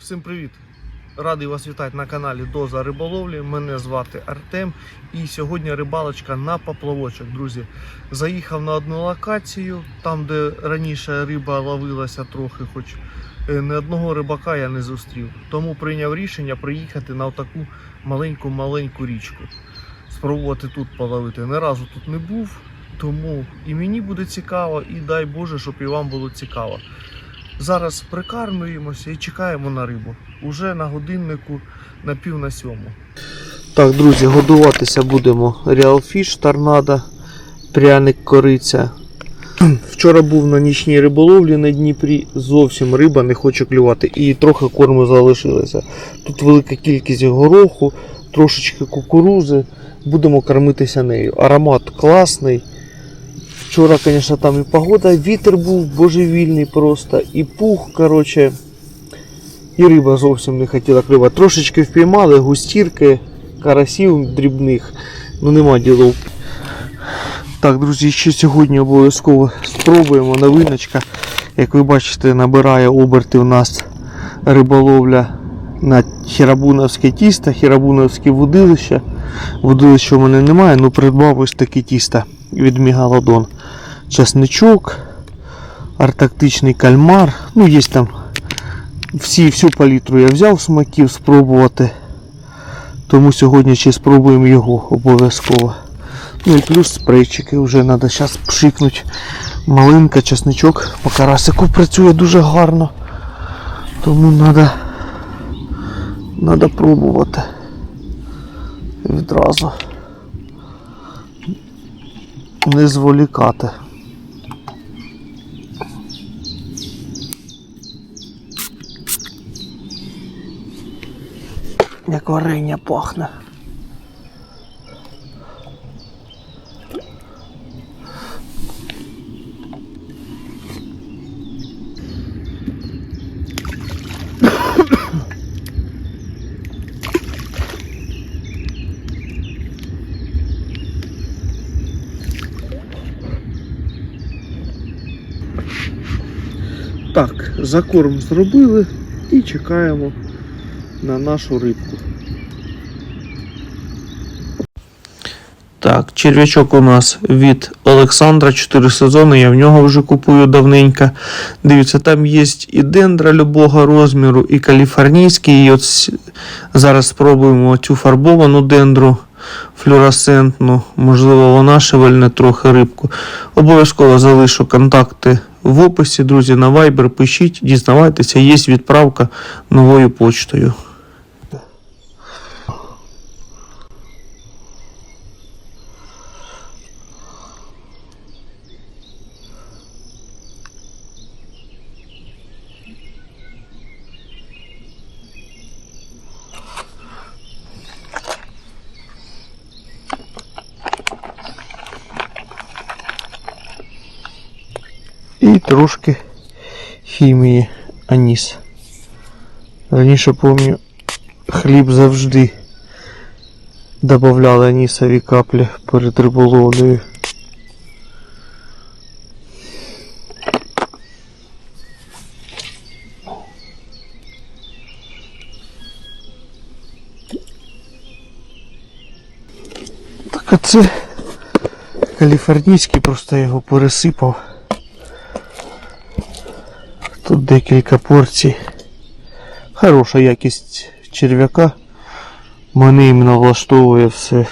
Всім привіт! Радий вас вітати на каналі Доза Риболовлі. Мене звати Артем. І сьогодні рибалочка на поплавочок, друзі. Заїхав на одну локацію, там, де раніше риба ловилася трохи, хоч е, ні одного рибака я не зустрів. Тому прийняв рішення приїхати на таку маленьку-маленьку річку. Спробувати тут половити. Ні разу тут не був, тому і мені буде цікаво, і дай Боже, щоб і вам було цікаво. Зараз прикармлюємося і чекаємо на рибу. Уже на годиннику на пів на сьому. Так, друзі, годуватися будемо Fish Торнадо, пряник кориця. Вчора був на нічній риболовлі на Дніпрі, зовсім риба не хоче клювати і трохи корму залишилося. Тут велика кількість гороху, трошечки кукурузи. Будемо кормитися нею. Аромат класний. Вчора, звісно, там і погода, вітер був божевільний просто, і пух, коротше, і риба зовсім не хотіла клювати. Трошечки впіймали, густірки, карасів дрібних, ну нема ділов. Так, друзі, ще сьогодні обов'язково спробуємо новиночка. Як ви бачите, набирає оберти у нас риболовля на хірабуновське тісто, хірабуновське водилище. Водилища у мене немає, але придбав ось таке тісто від Мегалодон. Часничок, артактичний кальмар. Ну, є там всі, всю палітру я взяв смаків спробувати. Тому сьогодні ще спробуємо його обов'язково. Ну і плюс спрейчики вже треба зараз пшикнути. Малинка, часничок по карасику працює дуже гарно. Тому треба треба пробувати відразу не зволікати. Як варення пахне. Так, закорм зробили і чекаємо на нашу рибку. Так, черв'ячок у нас від Олександра 4 сезони. Я в нього вже купую давненько. Дивіться, там є і дендра любого розміру, і каліфорнійський. І от зараз спробуємо цю фарбовану дендру флюоресцентну. Можливо, вона шевельне трохи рибку. Обов'язково залишу контакти в описі, друзі, на Viber пишіть, дізнавайтеся, є відправка новою почтою. Трошки хімії аніс. Раніше пам'ятаю, хліб завжди додавали анісові каплі перед риболовлею. Так а це каліфорнійський, просто його пересипав. Тут декілька порцій. Хороша якість черв'яка. Мене іменно влаштовує все.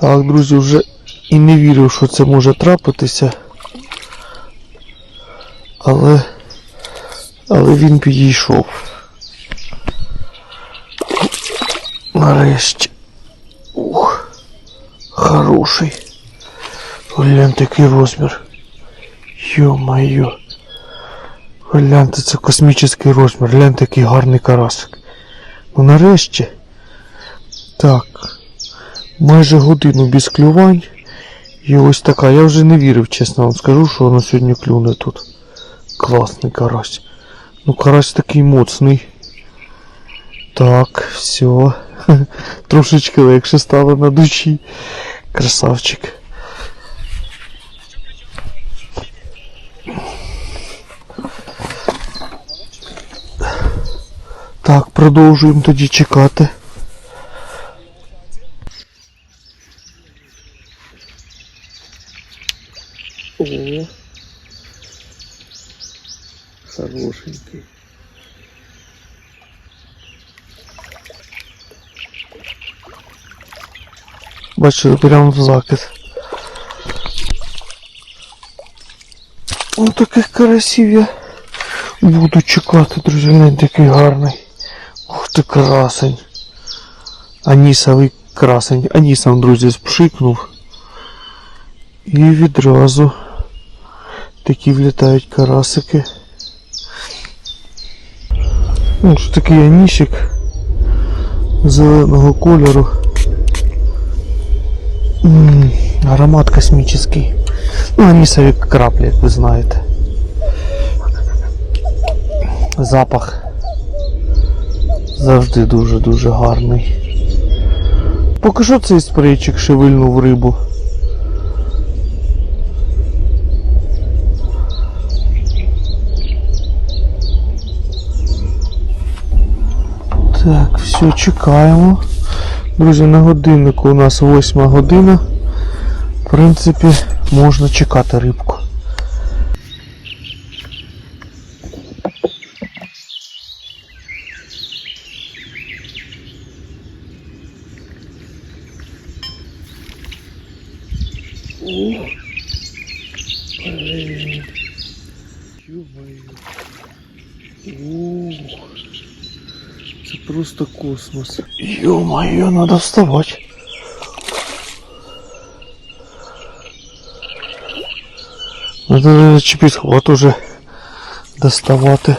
Так, друзі, вже і не вірив, що це може трапитися. Але. Але він підійшов. Нарешті. Ух, хороший. Гляньте, який розмір. Йо-моє. Гляньте, це космічний розмір. Гляньте, який гарний карасик. Ну нарешті. Так. Майже годину без клювань. І ось така. Я вже не вірив, чесно вам скажу, що воно сьогодні клюне тут. Класний карась. Ну карась такий моцний. Так, все. Трошечки легше стало на душі. Красавчик. Так, продовжуємо тоді чекати. О, хорошенький. Бачили прямо в закид. Ось таких карасів я буду чекати, друзі, глянь, такий гарний. Ух ти красень. Анісовий красень. Анісом, друзі, спшикнув. І відразу такі влітають карасики. Ось такий анісик зеленого кольору. М, Аромат космічний. Ну, анісові краплі, як ви знаєте. Запах завжди дуже-дуже гарний. Поки що цей спрейчик шевильнув рибу. Так, все, чекаємо. Друзі, на годиннику у нас 8 година. В принципі, можна чекати рибку. О, блин. Ё-моё. О, Це просто космос. Ё-моё, надо вставать. Надо зачепить хват уже доставати.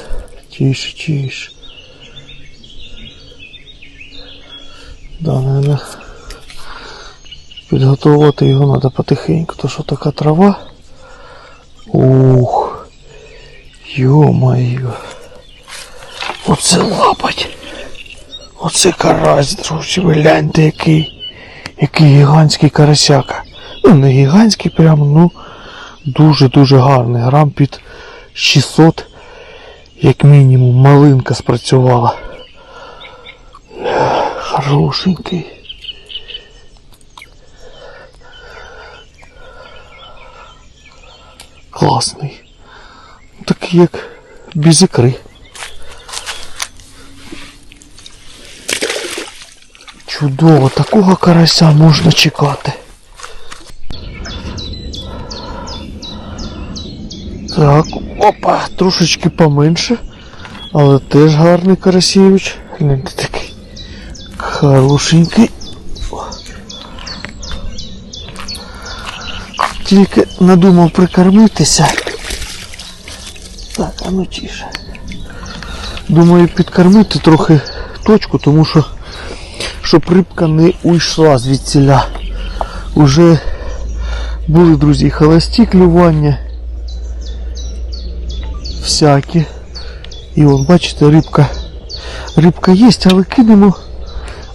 Тише, тише. Да, наверное. Підготувати його треба потихеньку, то що така трава. Ух. Ё-моё. Оце лапать. Оце карась, друзі, ви гляньте який. Який гігантський карасяка. Ну не гігантський прямо, ну дуже-дуже гарний. Грам під 600, як мінімум, малинка спрацювала. Хорошенький. Класний. Такий як без ікри. Чудово, такого карася можна чекати. Так, опа, трошечки поменше, але теж гарний Карасєвич. Гляньте такий хорошенький. Тільки надумав прикормитися. Так, а ну тише. Думаю підкормити трохи точку, тому що щоб рибка не уйшла звідсіля. Уже були, друзі, холості клювання. Всякі. І от бачите, рибка. Рибка є, але кинемо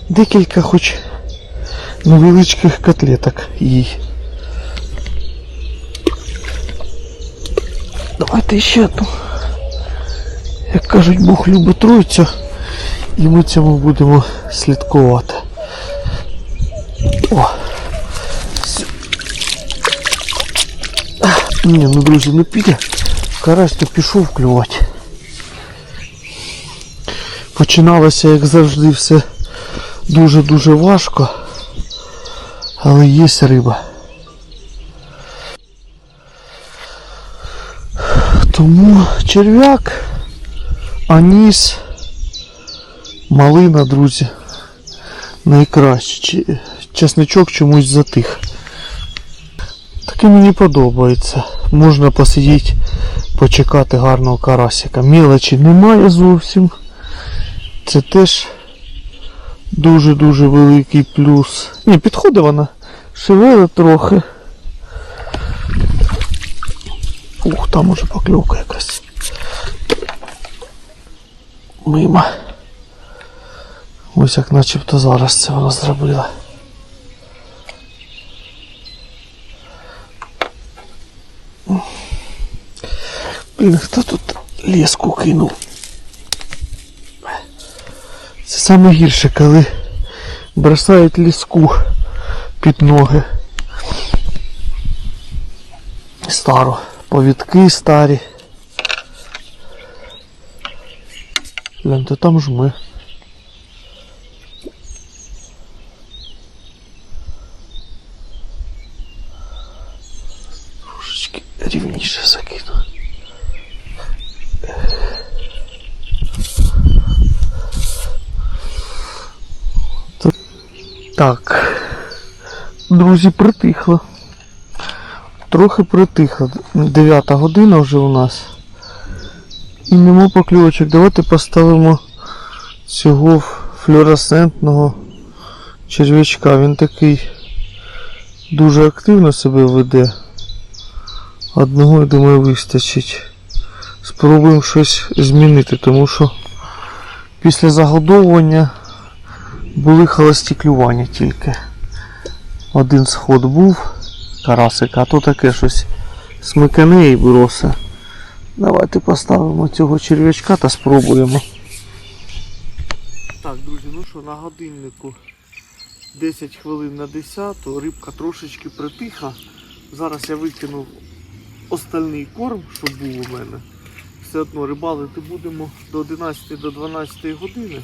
декілька хоч невеличких котлеток їй. Давайте ще одну. Як кажуть, Бог любить троїцю. І ми цьому будемо слідкувати. О! Ні, ну друзі, не піде. Карась то пішов клювати. Починалося, як завжди, все дуже-дуже важко. Але є риба. Тому черв'як, аніс. Малина, друзі. Найкраще. Чесничок чомусь затих. Таке мені подобається. Можна посидіти, почекати гарного карасика. Мілочі немає зовсім. Це теж дуже-дуже великий плюс. Ні, підходить вона. Шевели трохи. Ух, там уже покльовка якась. Мимо. Ось як начебто зараз це вона зробила. Блін, хто тут ліску кинув? Це саме гірше, коли бросають ліску під ноги. Старо, повідки старі. Гляньте, там ж ми. Так. Друзі, притихло. Трохи притихло. Дев'ята година вже у нас. І нема покльовочок. Давайте поставимо цього флюоресцентного черв'ячка. Він такий дуже активно себе веде. Одного, я думаю, вистачить. Спробуємо щось змінити, тому що після загодовування були холості клювання тільки. Один сход був карасик, а то таке щось смикане і бросе. Давайте поставимо цього черв'ячка та спробуємо. Так, друзі, ну що, на годиннику 10 хвилин на 10, рибка трошечки притиха. Зараз я викинув остальний корм, що був у мене. Все одно рибалити будемо до 11 до 12 години,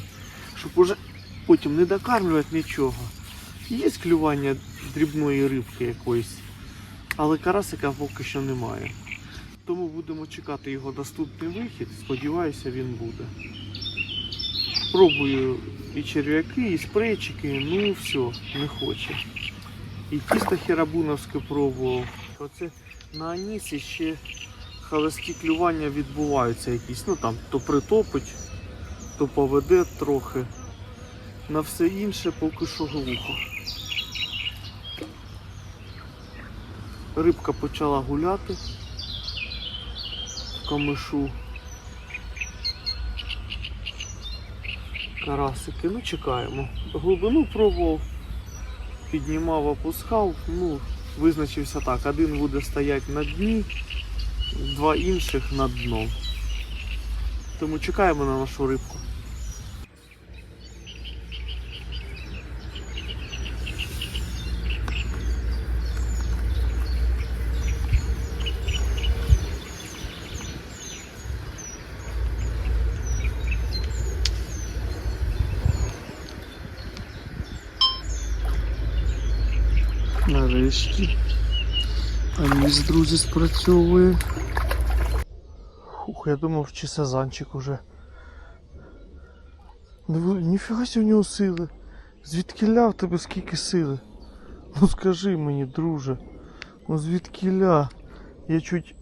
щоб уже потім не докармлювати нічого. Є клювання дрібної рибки якоїсь, але карасика поки що немає. Тому будемо чекати його наступний вихід. Сподіваюся, він буде. Пробую і черв'яки, і спрейчики, ну все, не хоче. І тісто херабуновське пробував. Оце на анісі ще холості клювання відбуваються якісь. Ну там то притопить, то поведе трохи. На все інше поки що глухо. Рибка почала гуляти в камишу. Карасики, ну чекаємо. Глибину пробував, піднімав, опускав, ну, визначився так. Один буде стояти на дні, два інших над дном. Тому чекаємо на нашу рибку. Нарешті. Аніс, друзі, спрацьовує. Ух, я думав, чи сазанчик уже. Диви, Ніфіга в нього сили. Звідкіля в тебе скільки сили? Ну скажи мені, друже. Ну звідкіля? Я чуть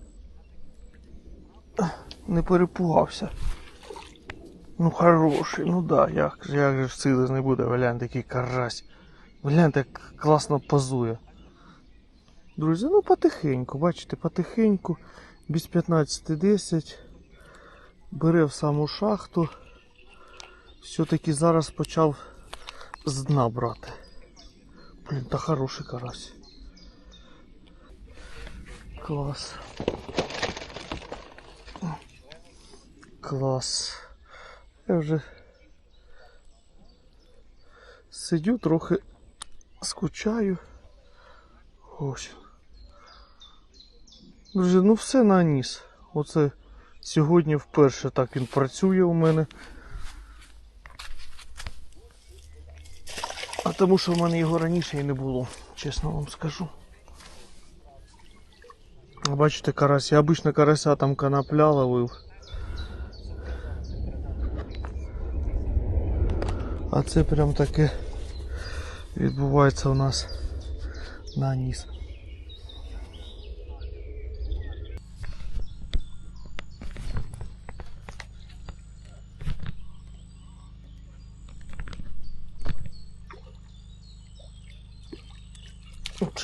не перепугався. Ну хороший, ну да, як, як же сили не буде, глянь, такий карась. Гляньте, як класно позує. Друзі, ну потихеньку, бачите, потихеньку, без 15.10. Бере в саму шахту. Все-таки зараз почав з дна брати. Блін, та хороший карась. Клас. Клас. Я вже сидю трохи скучаю. Ось. Друзі, ну все на ніс. Оце сьогодні вперше так він працює у мене. А тому що в мене його раніше і не було, чесно вам скажу. Бачите, карась, я обично карася там конопля ловив. А це прям таке відбувається у нас на ніс.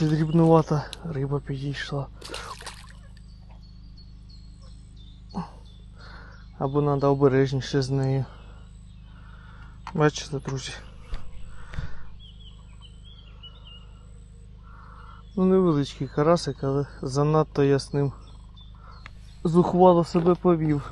Чи дрібнувата риба підійшла. Або треба обережніше з нею. Бачите, друзі. Ну невеличкий карасик, але занадто я з ним зухвало себе повів.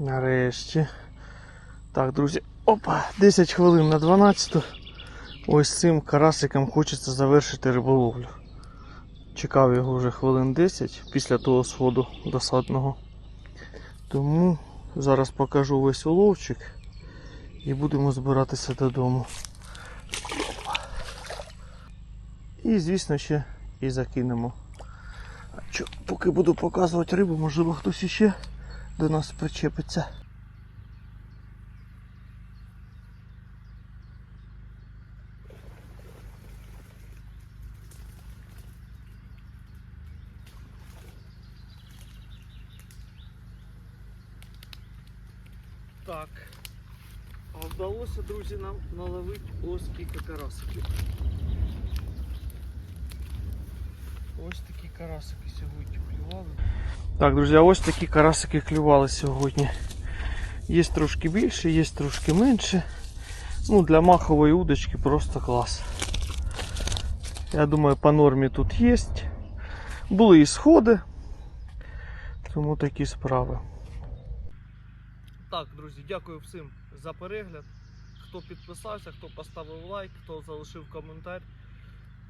Нарешті. Так, друзі, опа, 10 хвилин на 12. Ось цим карасиком хочеться завершити риболовлю. Чекав його вже хвилин 10 після того сходу досадного. Тому зараз покажу весь уловчик і будемо збиратися додому. І, звісно, ще і закинемо. Поки буду показувати рибу, можливо хтось іще до нас причепиться. Так. А вдалося, друзі, нам наловити ось скільки карасиків. Ось такі карасики сьогодні клювали. Так, друзі, ось такі карасики клювали сьогодні. Є трошки більше, є трошки менше. Ну, для махової удочки просто клас. Я думаю, по нормі тут є. Були і сходи. Тому такі справи. Так, друзі, дякую всім за перегляд. Хто підписався, хто поставив лайк, хто залишив коментар.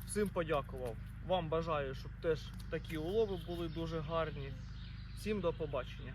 Всім подякував. Вам бажаю, щоб теж такі улови були дуже гарні. Всім до побачення.